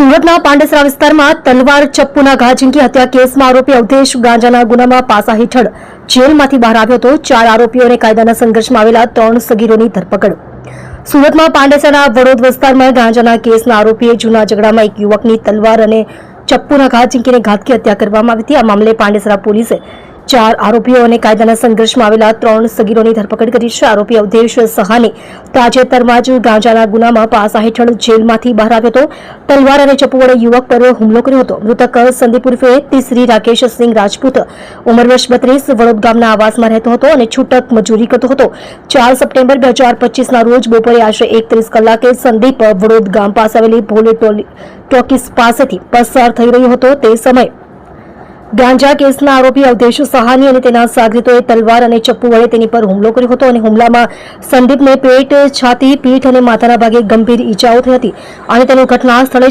સુરતના પાંડેસરા વિસ્તારમાં તલવાર ચપ્પુના ઘા ઝીંકી હત્યા કેસમાં આરોપી અવધેશ ગાંજાના ગુનામાં પાસા હેઠળ જેલમાંથી બહાર આવ્યો હતો. ચાર આરોપીઓને કાયદાના સંઘર્ષમાં આવેલા ત્રણ સગીરોની ધરપકડ. સુરતમાં પાંડેસરાના વડોદ વિસ્તારમાં ગાંજાના કેસના આરોપીએ જૂના ઝઘડામાં એક યુવકની તલવાર અને ચપ્પુના ઘા ઝીંકીને ઘાતકી હત્યા કરવામાં આવી હતી. આ મામલે પાંડેસરા પોલીસે ચાર આરોપીઓ અને કાયદાના સંઘર્ષમાં આવેલા ત્રણ સગીરોની ધરપકડ કરી છે. આરોપી અવધેશ સહાની તાજેતરમાં જ ગાંજાના ગુનામાં પાસા હેઠળ જેલમાંથી બહાર આવ્યો હતો. તલવાર અને ચપ્પુ વડે યુવક પર હુમલો કર્યો હતો. મૃતક સંદીપ ઉર્ફે તીસરી રાકેશ સિંહ રાજપૂત ઉંમર વર્ષ બત્રીસ, વડોદ ગામના આવાસમાં રહેતો હતો અને છૂટક મજૂરી કરતો હતો. ચાર સપ્ટેમ્બર બે હજાર પચીસના રોજ બપોરે આશરે એકત્રીસ કલાકે સંદીપ વડોદ ગામ પાસે આવેલી ભોલે ટોકીસ પાસેથી પસાર થઈ રહ્યો હતો. તે સમયે ગાંજા કેસના આરોપી અવધેશ સહાની અને તેના સાગરીતોએ તલવાર અને ચપ્પુ વડે તેની પર હુમલો કર્યો હતો અને હુમલામાં સંદીપને પેટ છાતી, પીઠ અને માથાના ભાગે ગંભીર ઈજાઓ થઈ હતી. અને તેનું ઘટના સ્થળે